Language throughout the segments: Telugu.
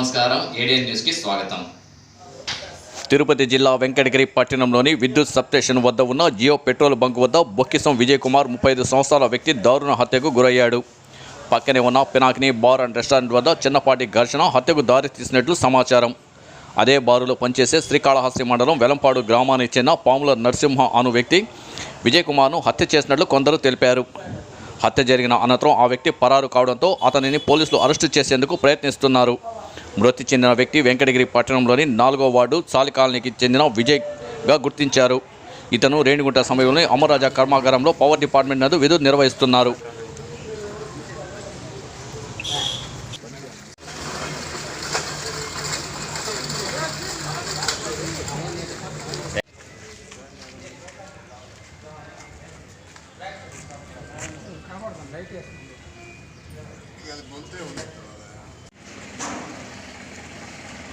నమస్కారం. ఏడియన్ న్యూస్కి స్వాగతం. తిరుపతి జిల్లా వెంకటగిరి పట్టణంలోని విద్యుత్ సబ్స్టేషన్ వద్ద ఉన్న జియో పెట్రోల్ బంక్ వద్ద బొక్కిసం విజయ్ కుమార్ ముప్పై ఐదు సంవత్సరాల వ్యక్తి దారుణ హత్యకు గురయ్యాడు. పక్కనే ఉన్న పినాకిని బార్ అండ్ రెస్టారెంట్ వద్ద చిన్నపాటి ఘర్షణ హత్యకు దారి తీసినట్లు సమాచారం. అదే బారులో పనిచేసే శ్రీకాళహస్తి మండలం వెలంపాడు గ్రామానికి చెందిన పాముల నరసింహ అను వ్యక్తి విజయ్ కుమార్ను హత్య చేసినట్లు కొందరు తెలిపారు. హత్య జరిగిన అనంతరం ఆ వ్యక్తి పరారు కావడంతో అతనిని పోలీసులు అరెస్టు చేసేందుకు ప్రయత్నిస్తున్నారు. మృతి చెందిన వ్యక్తి వెంకటగిరి పట్టణంలోని నాలుగో వార్డు సాలి కాలనీకి చెందిన విజయ్గా గుర్తించారు. ఇతను రేణిగుంట సమయంలో అమరరాజా కర్మాగారంలో పవర్ డిపార్ట్మెంట్ నందు విధులు నిర్వహిస్తున్నారు.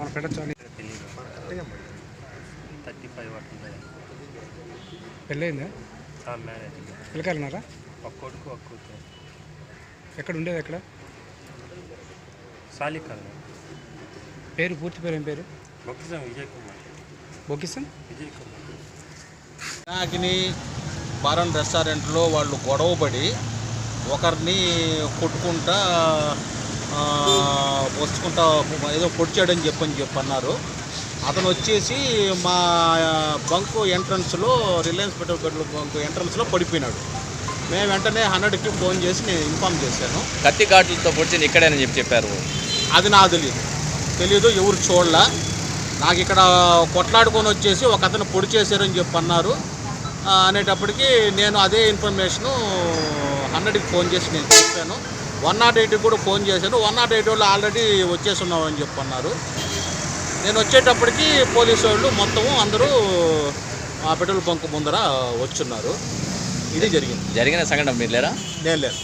మన పెట్టచ్చు? థర్టీ ఫైవ్ అట్లా పెళ్ళయిందా? మ్యారేజ్. పిల్లకాయలున్నారా? ఒక కొడుకు ఒక కూతురు. ఎక్కడ ఉండేది ఎక్కడ సాలికల్. పేరు పూర్తి పేరు ఏం పేరు? బొక్కిజం విజయ్ కుమార్ బొకిసన్ విజయ్ కుమార్ పినాకిని బారన్ రెస్టారెంట్లో వాళ్ళు గొడవపడి ఒకరిని కొట్టుకుంటా వస్తుకుంటా ఏదో పొడిచాడని చెప్పని చెప్పన్నారు. అతను వచ్చేసి మా బంక్ ఎంట్రన్స్లో రిలయన్స్ పెట్రోల్ పెట్రోల్ బంక్ ఎంట్రన్స్లో పడిపోయినాడు. మేము వెంటనే హండ్రెడ్కి ఫోన్ చేసి నేను ఇన్ఫామ్ చేశాను. కత్తి ఘాట్లతో పొడిచింది ఇక్కడేనని చెప్పి చెప్పారు. అది నాకు తెలియదు తెలియదు ఎవరు చూడలా. నాకు ఇక్కడ కొట్లాడుకొని వచ్చేసి ఒక అతను పొడి చేశారని చెప్పి అన్నారు. అనేటప్పటికి నేను అదే ఇన్ఫర్మేషను హండ్రెడ్కి ఫోన్ చేసి నేను చెప్పాను. వన్ నాట్ ఎయిట్కి కూడా ఫోన్ చేశాను. వన్ నాట్ ఎయిట్ వాళ్ళు ఆల్రెడీ వచ్చేసి ఉన్నామని చెప్పి అన్నారు నేను వచ్చేటప్పటికి పోలీసు వాళ్ళు మొత్తము అందరూ ఆ పెట్రోల్ బంక్ ముందర వచ్చున్నారు. ఇది జరిగింది. జరిగిన సంఘటన మీరు లేరా? నేను లేదు.